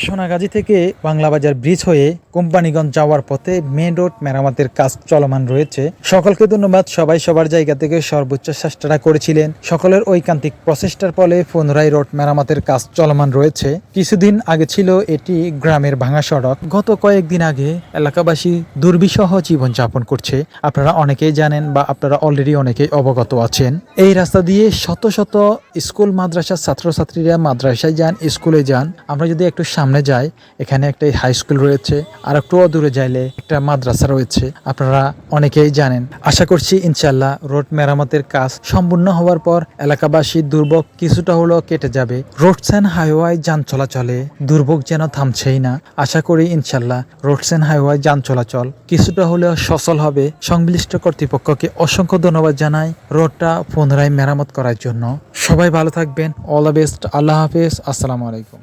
সোনাগাজী থেকে বাংলাবাজার ব্রিজ হয়ে কোম্পানিগঞ্জ যাওয়ার পথে মেন রোড মেরামতের কাজ চলমান রয়েছে। সকলকে ধন্যবাদ। সবাই সবার জায়গা থেকে সর্বোচ্চ চেষ্টাটা করেছিলেন। সকলের ঐকান্তিক প্রচেষ্টার ফলে পুনরায় রোড মেরামতের কাজ চলমান রয়েছে। কিছুদিন আগে ছিল এটি গ্রামের ভাঙা সড়ক। গত কয়েকদিন আগে এলাকাবাসী দুর্বিষহ জীবনযাপন করছে। আপনারা অনেকেই জানেন বা আপনারা অলরেডি অনেকেই অবগত আছেন। এই রাস্তা দিয়ে শত শত স্কুল, মাদ্রাসার ছাত্রছাত্রীরা মাদ্রাসায় যান, স্কুলে যান। আমরা যদি একটু সামনে যাই, এখানে একটা হাই স্কুল রয়েছে। আর একটু দূরে যাইলে একটা মাদ্রাসা রয়েছে। আপনারা অনেকেই জানেন। আশা করছি ইনশাল্লাহ রোড মেরামতের কাজ সম্পূর্ণ হওয়ার পর এলাকাবাসীর দুর্ভোগ কিছুটা হলেও কেটে যাবে। রোডস অ্যান্ড হাইওয়ে যান চলাচলে দুর্ভোগ যেন থামছেই না। আশা করি ইনশাল্লাহ রোডস অ্যান্ড হাইওয়ে যান চলাচল কিছুটা হলেও সচল হবে। সংশ্লিষ্ট কর্তৃপক্ষকে অসংখ্য ধন্যবাদ জানাই রোডটা পুনরায় মেরামত করার জন্য। সবাই ভালো থাকবেন। অল দ্য বেস্ট আল্লাহ হাফেজ। আসসালামু আলাইকুম।